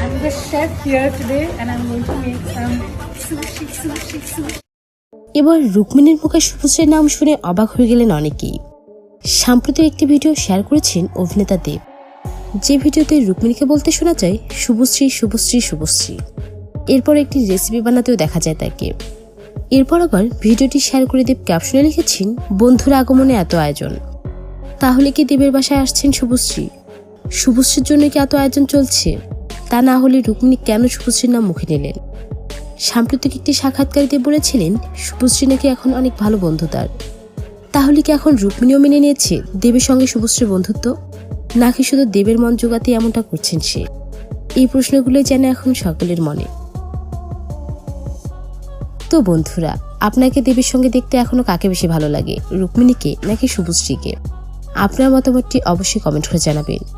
I'm the chef here today and I'm going to make some sushi, sushi, sushi. এবার রুক্মিণীর মুখে শুভশ্রীর নাম শুনে অবাক হয়ে গেলেন অনেকেই। সাম্প্রতিক একটি ভিডিও শেয়ার করেছেন অভিনেতা দেব। যে ভিডিওতে রুক্মিণীকে বলতে শোনা যায় শুভশ্রী শুভশ্রী শুভশ্রী। এরপর একটি রেসিপি বানাতেও দেখা যায় তাকে। এরপর আবার ভিডিওটি শেয়ার করে দেব ক্যাপশনে লিখেছেন বন্ধুর আগমনে এত আয়োজন। তাহলে কি দেবের বাসায় আসছেন শুভশ্রী? শুভশ্রীর জন্য কি এত আয়োজন চলছে? তা না হলে রুক্মিণী কেন শুভশ্রীর নাম মুখে নিলেন? সাম্প্রতিক একটি সাক্ষাৎকারিতে বলেছিলেন শুভশ্রী নাকি এখন অনেক ভালো বন্ধু তার। তাহলে কি এখন রুক্মিণীও মেনে নিয়েছে দেবের সঙ্গে শুভশ্রীর বন্ধুত্ব? নাকি শুধু দেবের মন জোগাতে এমনটা করছেন সে? এই প্রশ্নগুলোই যেন এখন সকলের মনে। তো বন্ধুরা, আপনাকে দেবীর সঙ্গে দেখতে এখনও কাকে বেশি ভালো লাগে, রুক্মিণীকে নাকি শুভশ্রীকে আপনার মতামতটি অবশ্যই কমেন্ট করে জানাবেন।